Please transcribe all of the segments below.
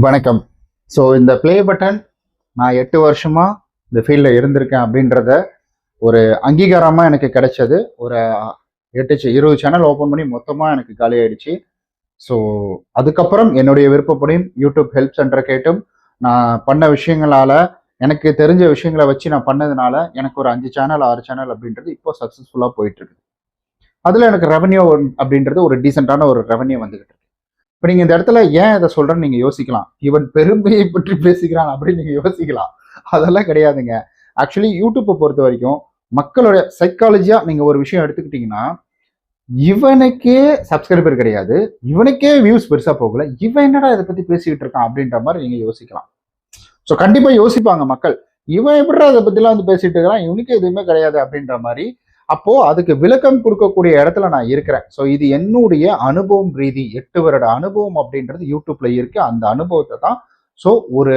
வணக்கம். ஸோ இந்த play button நான் எட்டு வருஷமா இந்த ஃபீல்டில் இருந்திருக்கேன் அப்படின்றத ஒரு அங்கீகாரமாக எனக்கு கிடைச்சது. ஒரு எட்டு இருபது சேனல் ஓப்பன் பண்ணி மொத்தமாக எனக்கு காலி ஆயிடுச்சு. ஸோ அதுக்கப்புறம் என்னுடைய விருப்பப்படியும் யூடியூப் ஹெல்ப் சென்டர் கேட்டும். நான் பண்ண விஷயங்களால எனக்கு தெரிஞ்ச விஷயங்களை வச்சு நான் பண்ணதுனால எனக்கு ஒரு அஞ்சு சேனல் ஆறு சேனல் அப்படின்றது இப்போ சக்ஸஸ்ஃபுல்லாக போயிட்டுருக்கு அதில் எனக்கு ரெவன்யூ அப்படின்றது ஒரு டீசெண்டான ஒரு ரெவன்யூ வந்துகிட்டு இருக்கு. இப்போ நீங்கள் இந்த இடத்துல ஏன் இதை சொல்கிறேன்னு நீங்கள் யோசிக்கலாம். இவன் பெருமையை பற்றி பேசுகிறான் அப்படின்னு நீங்கள் யோசிக்கலாம். அதெல்லாம் கிடையாதுங்க. ஆக்சுவலி யூடியூப்பை பொறுத்த வரைக்கும் மக்களோட சைக்காலஜியாக நீங்கள் ஒரு விஷயம் எடுத்துக்கிட்டிங்கன்னா இவனுக்கே சப்ஸ்கிரைபர் கிடையாது. இவனுக்கே வியூஸ் பெருசாக போகல. இவன் என்னடா இதை பற்றி பேசிக்கிட்டு இருக்கான் அப்படின்ற மாதிரி நீங்கள் யோசிக்கலாம். ஸோ கண்டிப்பாக யோசிப்பாங்க மக்கள். இவன் எப்படிடா அதை பற்றிலாம் வந்து பேசிட்டு இருக்கிறான் இவனுக்கு எதுவுமே கிடையாது அப்படின்ற மாதிரி அப்போ அதுக்கு விளக்கம் கொடுக்கக்கூடிய இடத்துல நான் இருக்கிறேன். ஸோ இது என்னுடைய அனுபவம் ரீதி எட்டு வருட அனுபவம் அப்படின்றது யூடியூப்ல இருக்கு. அந்த அனுபவத்தை தான் ஸோ ஒரு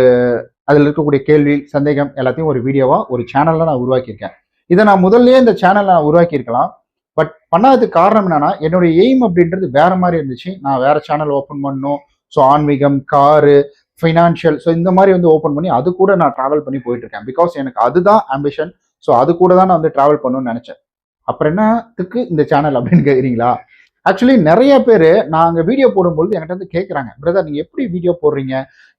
அதில் இருக்கக்கூடிய கேள்வி சந்தேகம் எல்லாத்தையும் ஒரு வீடியோவா ஒரு சேனல்ல நான் உருவாக்கியிருக்கேன். இதை நான் முதல்லயே இந்த சேனலை நான் உருவாக்கியிருக்கலாம். பட் பண்ணாததுக்கு காரணம் என்னன்னா என்னுடைய எய்ம் அப்படின்றது வேற மாதிரி இருந்துச்சு. நான் வேற சேனல் ஓப்பன் பண்ணணும். ஸோ ஆன்மீகம் காரு ஃபினான்ஷியல் ஸோ இந்த மாதிரி வந்து ஓப்பன் பண்ணி அது கூட நான் ட்ராவல் பண்ணி போயிட்டு இருக்கேன். பிகாஸ் எனக்கு அதுதான் ஆம்பிஷன் ஸோ அது கூட தான் நான் வந்து ட்ராவல் பண்ணணும்னு நினைச்சேன். அப்புறம் என்னத்துக்கு இந்த சேனல் அப்படின்னு கேட்குறீங்களா ஆக்சுவலி நிறைய பேர் நாங்கள் வீடியோ போடும்பொழுது என்கிட்ட வந்து கேட்குறாங்க பிரதர் நீங்கள் எப்படி வீடியோ போடுறீங்க?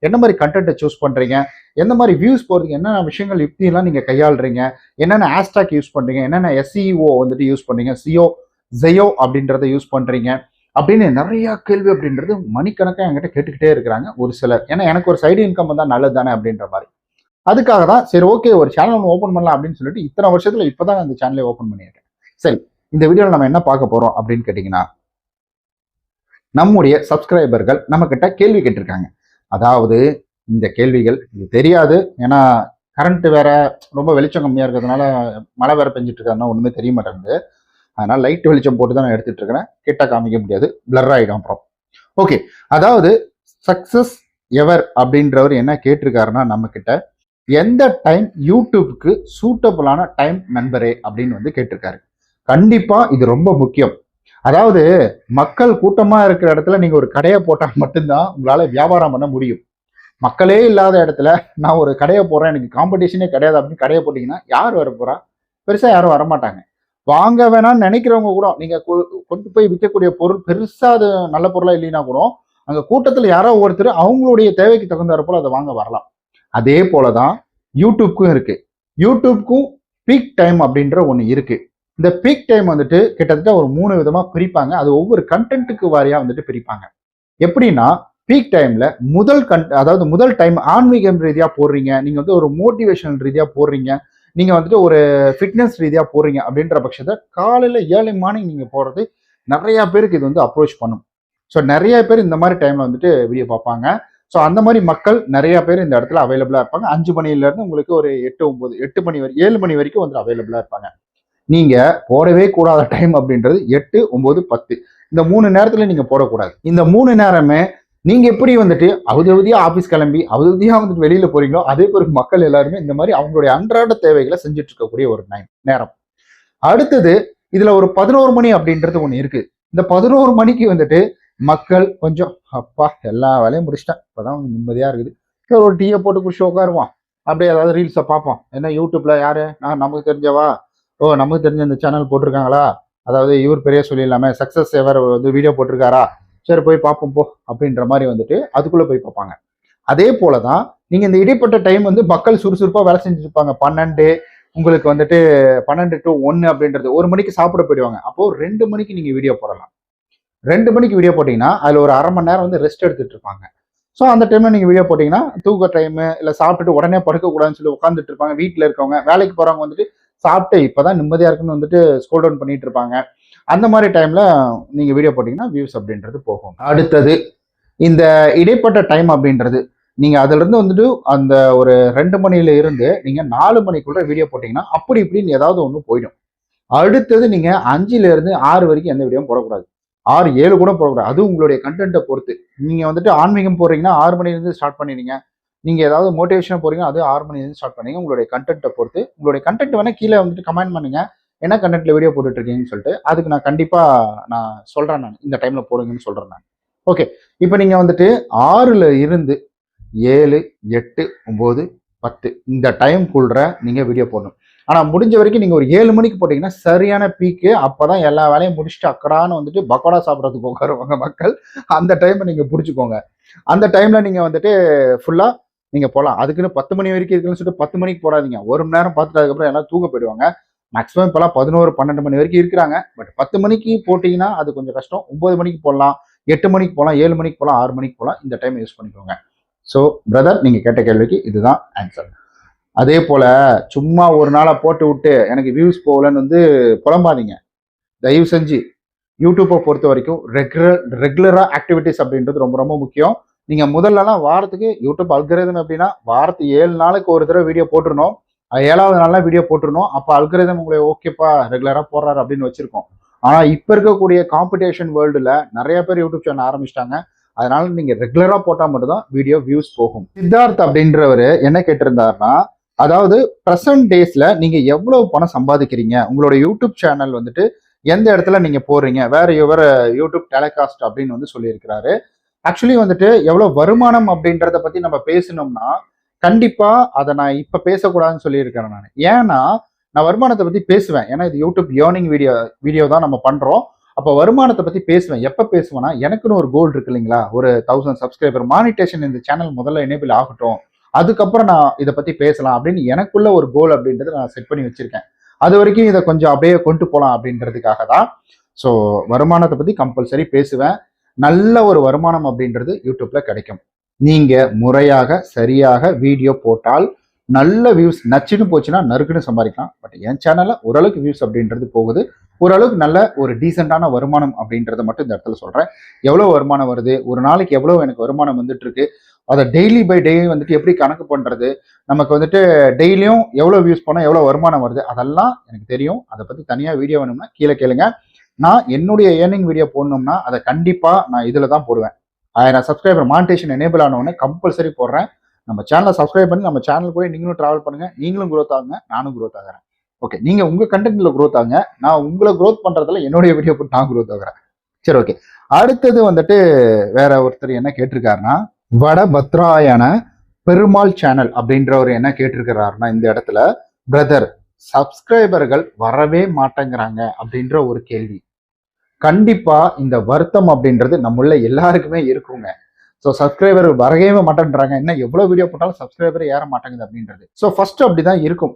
என்ன மாதிரி கண்டென்ட்டை சூஸ் பண்ணுறீங்க எந்த மாதிரி வியூஸ் போகிறதுக்கு என்னென்ன விஷயங்கள் யுக்தியெல்லாம் நீங்கள் கையாளுறீங்க? என்னென்ன ஹேஷ்டாக் யூஸ் பண்ணுறீங்க என்னென்ன எஸ்இஓ வந்துட்டு யூஸ் பண்ணுறீங்க சிஓ ஜெயோ அப்படின்றத யூஸ் பண்ணுறீங்க அப்படின்னு நிறையா கேள்வி அப்படின்றது மணிக்கணக்காக என்கிட்ட கேட்டுக்கிட்டே இருக்கிறாங்க ஒரு சிலர். ஏன்னா எனக்கு ஒரு சைடு இன்கம் வந்தால் நல்லது தானே அப்படின்ற மாதிரி. அதுக்காக தான் சரி ஓகே ஒரு சேனல் ஒன்று ஓப்பன் பண்ணலாம் அப்படின்னு சொல்லிட்டு இத்தனை வருஷத்தில் இப்போ தான் அந்த சேனலை ஓப்பன் பண்ணியிருக்கேன். சரி இந்த வீடியோவில் நம்ம என்ன பார்க்க போகிறோம் அப்படின்னு கேட்டிங்கன்னா நம்முடைய சப்ஸ்கிரைபர்கள் நம்மக்கிட்ட கேள்வி கேட்டிருக்காங்க. அதாவது இந்த கேள்விகள் இது தெரியாது. ஏன்னா கரண்ட்டு வேற ரொம்ப வெளிச்சம் கம்மியாக இருக்கிறதுனால மழை வேற பெஞ்சிட்டு இருக்காருன்னா ஒன்றுமே தெரிய மாட்டேங்குது. அதனால் லைட் வெளிச்சம் போட்டு தான் நான் எடுத்துகிட்டு இருக்கிறேன். கிட்ட காமிக்க முடியாது. பிளர் ஆகிடும் அப்புறம். ஓகே அதாவது சக்ஸஸ் எவர் அப்படின்றவர் என்ன கேட்டிருக்காருன்னா நம்மக்கிட்ட எந்த டைம் யூடியூப்க்கு சூட்டபிளான டைம் நண்பரே அப்படின்னு வந்து கேட்டிருக்காரு. கண்டிப்பா இது ரொம்ப முக்கியம். அதாவது மக்கள் கூட்டமா இருக்கிற இடத்துல நீங்க ஒரு கடையை போட்டா மட்டும்தான் உங்களால வியாபாரம் பண்ண முடியும். மக்களே இல்லாத இடத்துல நான் ஒரு கடையை போடுறேன் எனக்கு காம்படிஷனே கிடையாது அப்படின்னு கடையை போட்டீங்கன்னா யார் வர போறா? பெருசா யாரும் வரமாட்டாங்க வாங்க வேணாம்னு நினைக்கிறவங்க கூட நீங்க கொ- கொண்டு போய் விற்கக்கூடிய பொருள் பெருசா அது நல்ல பொருளா இல்லைன்னா கூட அங்க கூட்டத்துல யாரோ ஒருத்தர் அவங்களுடைய தேவைக்கு தகுந்தாற போல அதை வாங்க வரலாம். அதே போலதான் யூடியூப்க்கும் இருக்கு. யூடியூப்க்கும் பீக் டைம் அப்படின்ற ஒன்று இருக்கு. இந்த பீக் டைம் வந்துட்டு கிட்டத்தட்ட ஒரு மூணு விதமா பிரிப்பாங்க. அது ஒவ்வொரு கண்டென்ட்டுக்கு வாரியா வந்துட்டு பிரிப்பாங்க. எப்படின்னா பீக் டைம்ல முதல் கன் அதாவது முதல் டைம் ஆன்மீகம் ரீதியா போடுறீங்க. நீங்க வந்து ஒரு மோட்டிவேஷனல் ரீதியா போடுறீங்க. நீங்க வந்துட்டு ஒரு ஃபிட்னஸ் ரீதியா போடுறீங்க அப்படின்ற பட்சத்தை காலையில ஏர்லி மார்னிங் நீங்க போடுறது நிறைய பேருக்கு இது வந்து அப்ரோச் பண்ணும். ஸோ நிறைய பேர் இந்த மாதிரி டைம்ல வந்துட்டு வீடியோ பார்ப்பாங்க. ஸோ அந்த மாதிரி மக்கள் நிறைய பேர் இந்த இடத்துல அவைலபிளா இருப்பாங்க. அஞ்சு மணில இருந்து உங்களுக்கு ஒரு எட்டு ஒன்பது எட்டு மணி வரை ஏழு மணி வரைக்கும் வந்து அவைலபிளா இருப்பாங்க. நீங்க போடவே கூடாத டைம் அப்படின்றது எட்டு ஒன்பது பத்து. இந்த மூணு நேரத்துல நீங்க போடக்கூடாது. இந்த மூணு நேரமே நீங்க எப்படி வந்துட்டு அவதியா ஆபீஸ் கிளம்பி அவதியா வந்துட்டு வெளியில போறீங்களோ அதே போல மக்கள் எல்லாருமே இந்த மாதிரி அவங்களுடைய அன்றாட தேவைகளை செஞ்சுட்டு இருக்கக்கூடிய ஒரு நை- நேரம். அடுத்தது இதுல ஒரு பதினோரு மணி அப்படின்றது ஒண்ணு இருக்கு. இந்த பதினோரு மணிக்கு வந்துட்டு மக்கள் கொஞ்சம் அப்பா எல்லா வேலையும் முடிச்சிட்டேன். இப்பதான் நிம்மதியாக நிம்மதியா இருக்குது. ஒரு டீயை போட்டு குடிச்சு உட்காருவான் அப்படியே ஏதாவது ரீல்ஸை பார்ப்போம். என்ன யூடியூப்ல யாரு? நான் நமக்கு தெரிஞ்சவா? ஓ நமக்கு தெரிஞ்ச இந்த சேனல் போட்டிருக்காங்களா? அதாவது இவர் பெரிய சொல்லிடலாமே சக்சஸ் எவர் வந்து வீடியோ போட்டிருக்காரா? சரி போய் பார்ப்போம் போ அப்படின்ற மாதிரி வந்துட்டு அதுக்குள்ளே போய் பார்ப்பாங்க. அதே போல தான் நீங்கள் இந்த இடைப்பட்ட டைம் வந்து மக்கள் சுறுசுறுப்பாக வேலை செஞ்சுருப்பாங்க. பன்னெண்டு உங்களுக்கு வந்துட்டு பன்னெண்டு டு ஒன்று அப்படின்றது ஒரு மணிக்கு சாப்பிட போயிடுவாங்க. அப்போ ரெண்டு மணிக்கு நீங்கள் வீடியோ போடலாம். ரெண்டு மணிக்கு வீடியோ போட்டிங்கன்னா அதில் ஒரு அரை மணி நேரம் வந்து ரெஸ்ட் எடுத்துட்டு இருப்பாங்க. ஸோ அந்த டைமில் நீங்கள் வீடியோ போட்டிங்கன்னா தூக்க டைமு இல்லை சாப்பிட்டுட்டு உடனே படுக்கக்கூடாதுன்னு சொல்லி உட்காந்துட்டு இருப்பாங்க. வீட்டில் இருக்கவங்க வேலைக்கு போகிறவங்க வந்துட்டு சாப்பிட்டு இப்போதான் நிம்மதியா இருக்குன்னு வந்துட்டு ஸ்கோல் டவுன் பண்ணிட்டு இருப்பாங்க. அந்த மாதிரி டைம்ல நீங்க வீடியோ போட்டீங்கன்னா வியூஸ் அப்படின்றது போகும். அடுத்தது இந்த இடைப்பட்ட டைம் அப்படின்றது. நீங்க அதுல இருந்து வந்துட்டு அந்த ஒரு ரெண்டு மணில இருந்து நீங்க நாலு மணிக்குள்ள வீடியோ போட்டீங்கன்னா அப்படி இப்படின்னு ஏதாவது ஒன்று போயிடும். அடுத்தது நீங்க அஞ்சுல இருந்து ஆறு வரைக்கும் எந்த வீடியோவும் போடக்கூடாது. ஆறு ஏழு கூட போடக்கூடாது. அது உங்களுடைய கண்டென்ட்டை பொறுத்து. நீங்க வந்துட்டு ஆன்மீகம் போடுறீங்கன்னா ஆறு மணிலேருந்து ஸ்டார்ட் பண்ணிடுங்க. நீங்கள் ஏதாவது மோட்டிவேஷனாக போகிறீங்க அது ஆறு மணி ஸ்டார்ட் பண்ணீங்க. உங்களுடைய கண்டென்ட்டை பொறுத்து. உங்களுடைய கண்டென்ட் வேணால் கீழே வந்துட்டு கமெண்ட் பண்ணுங்கள் என்ன கண்டென்ட்ல வீடியோ போட்டுட்ருக்கீங்கன்னு சொல்லிட்டு அதுக்கு நான் கண்டிப்பாக நான் சொல்கிறேன் நான். இந்த டைமில் போடுங்கன்னு சொல்கிறேன் நான். ஓகே இப்போ நீங்கள் வந்துட்டு ஆறில் இருந்து ஏழு எட்டு ஒம்பது பத்து இந்த டைம் டைம்குள்ள நீங்கள் வீடியோ போடணும். ஆனால் முடிஞ்ச வரைக்கும் நீங்கள் ஒரு ஏழு மணிக்கு போட்டிங்கன்னா சரியான பீக்கு அப்போ தான் எல்லா வேலையும் முடிச்சுட்டு அக்கடான்னு வந்துட்டு பக்கோடா சாப்பிட்றதுக்கு உட்காருவாங்க மக்கள். அந்த டைமை நீங்கள் பிடிச்சிக்கோங்க. அந்த டைமில் நீங்கள் வந்துட்டு ஃபுல்லாக நீங்கள் போகலாம் அதுக்குன்னு பத்து மணி வரைக்கும் இருக்குன்னு சொல்லிட்டு பத்து மணிக்கு போடாதீங்க. ஒரு மணி நேரம் பார்த்துட்டு அதுக்கப்புறம் எல்லாம் தூங்க போயிடுவாங்க. மேக்ஸிமம் இப்போலாம் பதினோரு பன்னெண்டு மணி வரைக்கும் இருக்கிறாங்க. பட் பத்து மணிக்கு போட்டிங்கன்னா அது கொஞ்சம் கஷ்டம். ஒம்பது மணிக்கு போடலாம். எட்டு மணிக்கு போகலாம். ஏழு மணிக்கு போகலாம். ஆறு மணிக்கு போகலாம். இந்த டைம் யூஸ் பண்ணிக்கோங்க. ஸோ பிரதர் நீங்கள் கேட்ட கேள்விக்கு இதுதான் ஆன்சர் அதே போல் சும்மா ஒரு நாளாக போட்டு விட்டு எனக்கு வியூஸ் போகலன்னு வந்து புலம்பாதீங்க. தயவு செஞ்சு யூடியூப்பை பொறுத்த வரைக்கும் ரெகுலர் ரெகுலராக ஆக்டிவிட்டிஸ் அப்படின்றது ரொம்ப ரொம்ப முக்கியம். நீங்கள் முதல்லலாம் வாரத்துக்கு யூடியூப் அல்கரிதம் அப்படின்னா வாரத்துக்கு ஏழு நாளுக்கு ஒரு தடவை வீடியோ போட்டுருணும் ஏழாவது நாள்லாம் வீடியோ போட்டுருணும் அப்போ அல்கரிதம் உங்களை ஓகேப்பா ரெகுலராக போடுறாரு அப்படின்னு வச்சிருக்கோம். ஆனால் இப்போ இருக்கக்கூடிய காம்படிஷன் வேர்ல்டில் நிறைய பேர் யூடியூப் சேனல் ஆரம்பிச்சிட்டாங்க. அதனால நீங்கள் ரெகுலராக போட்டால் மட்டும்தான் வீடியோ வியூஸ் போகும். சித்தார்த் அப்படின்றவர் என்ன கேட்டிருந்தாருன்னா அதாவது ப்ரெசன்ட் டேஸ்ல நீங்க எவ்வளவு பணம் சம்பாதிக்கிறீங்க? உங்களோட யூடியூப் சேனல் வந்துட்டு எந்த இடத்துல நீங்க போடுறீங்க? வேற யுவர் யூடியூப் டெலிகாஸ்ட் அப்படின்னு வந்து சொல்லியிருக்கிறாரு. ஆக்சுவலி வந்துட்டு எவ்வளோ வருமானம் அப்படின்றத பற்றி நம்ம பேசணும்னா கண்டிப்பாக அதை நான் இப்போ பேசக்கூடாதுன்னு சொல்லியிருக்கிறேன் நான். ஏன்னா நான் வருமானத்தை பற்றி பேசுவேன். ஏன்னா இது யூடியூப் ஏர்னிங் வீடியோ வீடியோ தான் நம்ம பண்ணுறோம் அப்போ வருமானத்தை பற்றி பேசுவேன். எப்போ பேசுவேன்னா எனக்குன்னு ஒரு கோல் இருக்கு இல்லைங்களா? ஒரு தௌசண்ட் சப்ஸ்கிரைபர் மானிட்டேஷன் இந்த சேனல் முதல்ல எனேபிள் ஆகட்டும். அதுக்கப்புறம் நான் இதை பற்றி பேசலாம் அப்படின்னு எனக்குள்ள ஒரு கோல் அப்படின்றத நான் செட் பண்ணி வச்சுருக்கேன். அது வரைக்கும் இதை கொஞ்சம் அப்படியே கொண்டு போகலாம் அப்படின்றதுக்காக தான். ஸோ வருமானத்தை பற்றி கம்பல்சரி பேசுவேன். நல்ல ஒரு வருமானம் அப்படின்றது யூடியூப்ல கிடைக்கும். நீங்க முறையாக சரியாக வீடியோ போட்டால் நல்ல வியூஸ் நச்சுன்னு போச்சுன்னா நறுக்குன்னு சம்பாதிக்கலாம். பட் என் சேனல்ல ஓரளவுக்கு வியூஸ் அப்படின்றது போகுது. ஓரளவுக்கு நல்ல ஒரு டீசெண்டான வருமானம் அப்படின்றத மட்டும் இந்த இடத்துல சொல்றேன். எவ்வளவு வருமானம் வருது? ஒரு நாளைக்கு எவ்வளவு எனக்கு வருமானம் வந்துட்டு இருக்கு அதை டெய்லி பை டெய்லி வந்துட்டு எப்படி கணக்கு பண்றது? நமக்கு வந்துட்டு டெய்லியும் எவ்வளோ வியூஸ் பண்ணால் எவ்வளோ வருமானம் வருது? அதெல்லாம் எனக்கு தெரியும். அதை பற்றி தனியாக வீடியோ வேணும்னா கீழே கேளுங்க. நான் என்னுடைய ஏர்னிங் வீடியோ போடணும்னா அதை கண்டிப்பாக நான் இதில் தான் போடுவேன். ஆயிரம் சப்ஸ்கிரைபர் மானிட்டேஷன் எனேபிள் ஆனவுடனே கம்பல்சரி போடுறேன். நம்ம சேனலை சப்ஸ்கிரைப் பண்ணி நம்ம சேனல் போய் நீங்களும் ட்ராவல் பண்ணுங்கள் நீங்களும் க்ரோத் ஆகுங்க நானும் க்ரோத் ஆகிறேன். ஓகே நீங்கள் உங்கள் கண்டென்ட்ல க்ரோத் ஆகுங்க. நான் உங்களை க்ரோத் பண்ணுறதுல என்னுடைய வீடியோ போட்டு நான் க்ரோத் ஆகுறேன். சரி ஓகே அடுத்தது வந்துட்டு வேற ஒருத்தர் என்ன கேட்டிருக்காருன்னா வடபத்ராயன பெருமாள் சேனல் அப்படின்றவர் என்ன கேட்டிருக்கிறாருன்னா இந்த இடத்துல பிரதர் சப்ஸ்கிரைபர்கள் வரவே மாட்டேங்கிறாங்க அப்படின்ற ஒரு கேள்வி. கண்டிப்பா இந்த வருத்தம் அப்படின்றது நம்முள்ள எல்லாருக்குமே இருக்குங்க. ஸோ சப்ஸ்கிரைபர் வரவே மாட்டேன்றாங்க. என்ன எவ்வளோ வீடியோ போட்டாலும் சப்ஸ்கிரைபர் ஏற மாட்டேங்குது அப்படின்றது. ஸோ ஃபர்ஸ்ட் அப்படிதான் இருக்கும்.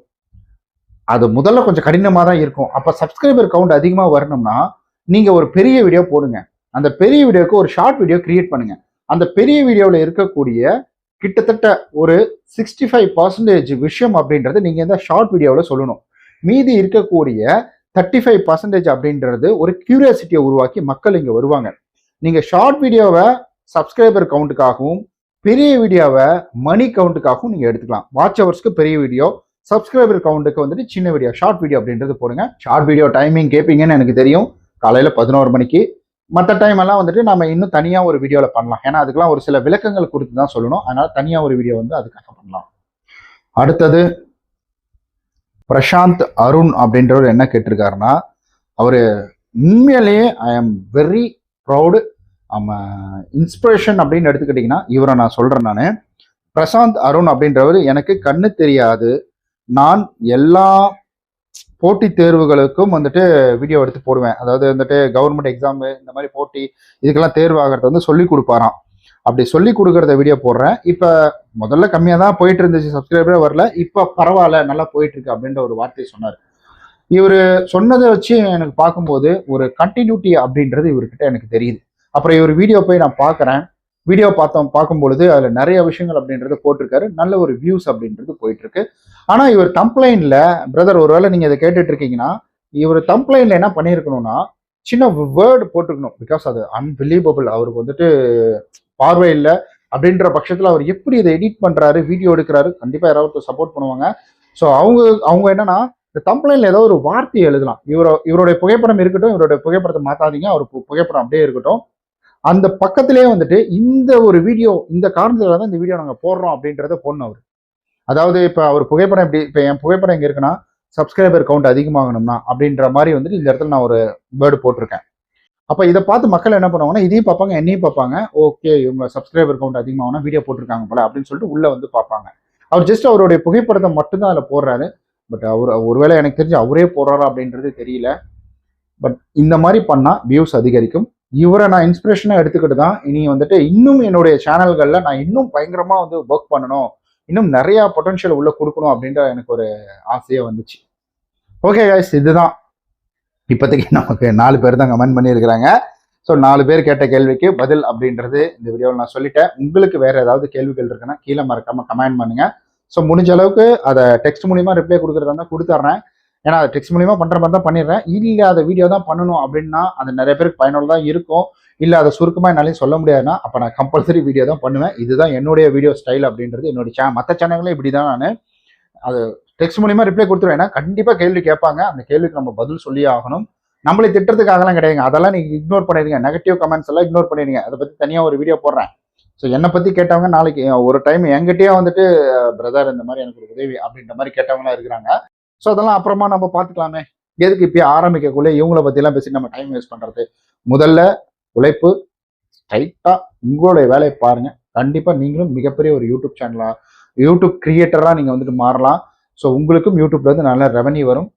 அது முதல்ல கொஞ்சம் கடினமாக தான் இருக்கும். அப்போ சப்ஸ்கிரைபர் கவுண்ட் அதிகமாக வரணும்னா நீங்கள் ஒரு பெரிய வீடியோ போடுங்க. அந்த பெரிய வீடியோக்கு ஒரு ஷார்ட் வீடியோ கிரியேட் பண்ணுங்க. அந்த பெரிய வீடியோவில் இருக்கக்கூடிய கிட்டத்தட்ட ஒரு சிக்ஸ்டி ஃபைவ் பர்சன்டேஜ் விஷயம் அப்படின்றது நீங்கள் இந்த ஷார்ட் வீடியோவில் சொல்லணும். மீதி இருக்கக்கூடிய தேர்ட்டி ஃபைவ் பர்சன்டேஜ் அப்படின்றது ஒரு கியூரியாசிட்டியை உருவாக்கி மக்கள் இங்கே வருவாங்க. நீங்கள் ஷார்ட் வீடியோவை சப்ஸ்கிரைபர் கவுண்ட்டுக்காகவும் பெரிய வீடியோவை மணி கவுண்ட்டுக்காகவும் நீங்கள் எடுத்துக்கலாம். வாட்ச் ஹவர்ஸ்க்கு பெரிய வீடியோ சப்ஸ்கிரைபர் கவுண்ட்டுக்கு வந்துட்டு சின்ன வீடியோ ஷார்ட் வீடியோ அப்படின்றது போடுங்க. ஷார்ட் வீடியோ டைமிங் கேட்பீங்கன்னு எனக்கு தெரியும். காலையில் பதினோரு மணிக்கு. மற்ற டைம் எல்லாம் வந்துட்டு நம்ம இன்னும் தனியாக ஒரு வீடியோவில் பண்ணலாம். ஏன்னா அதுக்கெல்லாம் ஒரு சில விளக்கங்கள் கொடுத்து தான் சொல்லணும். அதனால் தனியாக ஒரு வீடியோ வந்து அதுக்காக பண்ணலாம். அடுத்தது பிரசாந்த் அருண் அப்படின்றவர் என்ன கேட்டிருக்காருன்னா அவர் உண்மையிலேயே ஐ ஆம் வெரி ப்ரௌடு நம்ம இன்ஸ்பிரேஷன் அப்படின்னு எடுத்துக்கிட்டிங்கன்னா இவரை நான் சொல்கிறேன் நான். பிரசாந்த் அருண் அப்படின்றவர் எனக்கு கண்ணு தெரியாது. நான் எல்லா போட்டி தேர்வுகளுக்கும் வந்துட்டு வீடியோ எடுத்து போடுவேன். அதாவது வந்துட்டு கவர்மெண்ட் எக்ஸாமு இந்த மாதிரி போட்டி இதுக்கெல்லாம் தேர்வு வந்து சொல்லி கொடுப்பாராம். அப்படி சொல்லி கொடுக்கறத வீடியோ போடுறேன். இப்போ முதல்ல கம்மியாக தான் போயிட்டு இருந்துச்சு சப்ஸ்கிரைபரே வரல. இப்போ பரவாயில்ல நல்லா போயிட்டு இருக்கு அப்படின்ற ஒரு வார்த்தையை சொன்னார். இவர் சொன்னதை வச்சு எனக்கு பார்க்கும்போது ஒரு கண்டினியூட்டி அப்படின்றது இவர்கிட்ட எனக்கு தெரியுது. அப்புறம் இவர் வீடியோ போய் நான் பார்க்குறேன். வீடியோ பார்த்தோம் பார்க்கும்பொழுது அதில் நிறைய விஷயங்கள் அப்படின்றது போட்டிருக்காரு. நல்ல ஒரு வியூஸ் அப்படின்றது போயிட்டு இருக்கு ஆனால் இவர் தம்ப்ளைனில் பிரதர் ஒருவேளை நீங்கள் இதை கேட்டுட்டு இருக்கீங்கன்னா இவர் தம்ப்ளைனில் என்ன பண்ணியிருக்கணும்னா சின்ன வேர்டு போட்டுக்கணும். பிகாஸ் அது அன்பிலீவபிள் அவருக்கு வந்துட்டு பார்வை இல்லை. அப்படின்ற பட்சத்தில் அவர் எப்படி இதை எடிட் பண்ணுறாரு வீடியோ எடுக்கிறாரு கண்டிப்பாக யாராவது சப்போர்ட் பண்ணுவாங்க. ஸோ அவங்க அவங்க என்னன்னா இந்த தம்ப்ளைனில் ஏதோ ஒரு வார்த்தையை எழுதலாம். இவரோ இவருடைய புகைப்படம் இருக்கட்டும் இவருடைய புகைப்படத்தை மாற்றாதீங்க அவர் புகைப்படம் அப்படியே இருக்கட்டும். அந்த பக்கத்திலேயே வந்துட்டு இந்த ஒரு வீடியோ இந்த காரணத்துல தான் இந்த வீடியோ நாங்கள் போடுறோம் அப்படின்றத போடணும் அவர். அதாவது இப்போ அவர் புகைப்படம் எப்படி இப்போ என் புகைப்படம் எங்கே இருக்குன்னா சப்ஸ்கிரைபர் கவுண்ட் அதிகமாகணும்னா அப்படின்ற மாதிரி வந்துட்டு இந்த இடத்துல நான் ஒரு வேர்டு போட்டிருக்கேன். அப்போ இதை பார்த்து மக்கள் என்ன பண்ணுவாங்கன்னா இதையும் பார்ப்பாங்க என்னையும் பார்ப்பாங்க. ஓகே இவங்க சப்ஸ்கிரைபர் கவுண்ட் அதிகமாகனா வீடியோ போட்டிருக்காங்க போல அப்படின்னு சொல்லிட்டு உள்ளே வந்து பார்ப்பாங்க. அவர் ஜஸ்ட் அவருடைய புகைப்படத்தை மட்டும்தான் அதில் போடுறாரு. பட் அவர் ஒருவேளை எனக்கு தெரிஞ்சு அவரே போடுறாரா அப்படின்றது தெரியல. பட் இந்த மாதிரி பண்ணால் வியூஸ் அதிகரிக்கும். இவரை நான் இன்ஸ்பிரேஷனாக எடுத்துக்கிட்டு தான் இனி வந்துட்டு இன்னும் என்னுடைய சேனல்களில் நான் இன்னும் பயங்கரமாக வந்து ஒர்க் பண்ணணும். இன்னும் நிறையா பொட்டன்ஷியல் உள்ளே கொடுக்கணும் அப்படின்ற எனக்கு ஒரு ஆசையே வந்துச்சு. ஓகே கைஸ் இதுதான். இப்போதைக்கு நமக்கு நாலு பேர் தான் கமெண்ட் பண்ணியிருக்கிறாங்க. ஸோ நாலு பேர் கேட்ட கேள்விக்கு பதில் அப்படின்றது இந்த வீடியோவில் நான் சொல்லிட்டேன். உங்களுக்கு வேறு ஏதாவது கேள்விகள் இருக்குன்னா கீழே மறக்காமல் கமெண்ட் பண்ணுங்கள் ஸோ முடிஞ்ச அளவுக்கு அதை டெக்ஸ்ட் மூலியமா ரிப்ளை கொடுக்குறதா இருந்தால் கொடுத்துட்றேன். ஏன்னா அதை டெக்ஸ்ட் மூலியமா பண்ற மாதிரி தான் பண்ணிடுறேன். இல்லை அதை வீடியோ தான் பண்ணணும் அப்படின்னா அது நிறைய பேருக்கு பயனுள்ளதாக இருக்கும். இல்லை அதை சுருக்கமாக என்னாலையும் சொல்ல முடியாதுன்னா அப்போ நான் கம்பல்சரி வீடியோ தான் பண்ணுவேன். இதுதான் என்னுடைய வீடியோ ஸ்டைல் அப்படின்றது என்னுடைய சே மற்ற சேனல்களும் இப்படி தான் நான் அது டெக்ஸ்ட் மூலியமா ரிப்ளை கொடுத்துருவேன். ஏன்னா கண்டிப்பாக கேள்வி கேட்பாங்க. அந்த கேள்விக்கு நம்ம பதில் சொல்லியே ஆகணும். நம்மளை திட்டுறதுக்காகலாம் கிடையாதுங்க. அதெல்லாம் நீங்க இக்னோர் பண்ணிடுங்க நெகட்டிவ் கமெண்ட்ஸ் எல்லாம் இக்னோர் பண்ணிடுங்க அதை பத்தி தனியாக ஒரு வீடியோ போடுறேன். ஸோ என்னை பத்தி கேட்டவங்க நாளைக்கு ஒரு டைம் என்கிட்டயே வந்துட்டு பிரதர் இந்த மாதிரி எனக்கு ஒரு உதவி அப்படின்ற மாதிரி கேட்டவங்களாம் இருக்கிறாங்க. ஸோ அதெல்லாம் அப்புறமா நம்ம பார்த்துக்கலாமே. எதுக்கு இப்போ ஆரம்பிக்கக்குள்ளே இவங்கள பற்றிலாம் பேசி நம்ம டைம் வேஸ்ட் பண்ணுறது முதல்ல உழைப்பு ஸ்ட்ரைட்டாக உங்களுடைய வேலையை பாருங்கள் கண்டிப்பாக நீங்களும் மிகப்பெரிய ஒரு யூடியூப் சேனலாக யூடியூப் கிரியேட்டராக நீங்கள் வந்துட்டு மாறலாம். ஸோ உங்களுக்கும் யூடியூப்லேருந்து நல்ல ரெவன்யூ வரும்.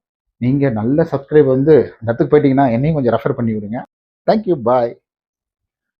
நீங்கள் நல்ல சப்ஸ்கிரைப் வந்து இடத்துக்கு போயிட்டீங்கன்னா என்னையும் கொஞ்சம் ரெஃபர் பண்ணி விடுங்க. Thank you bye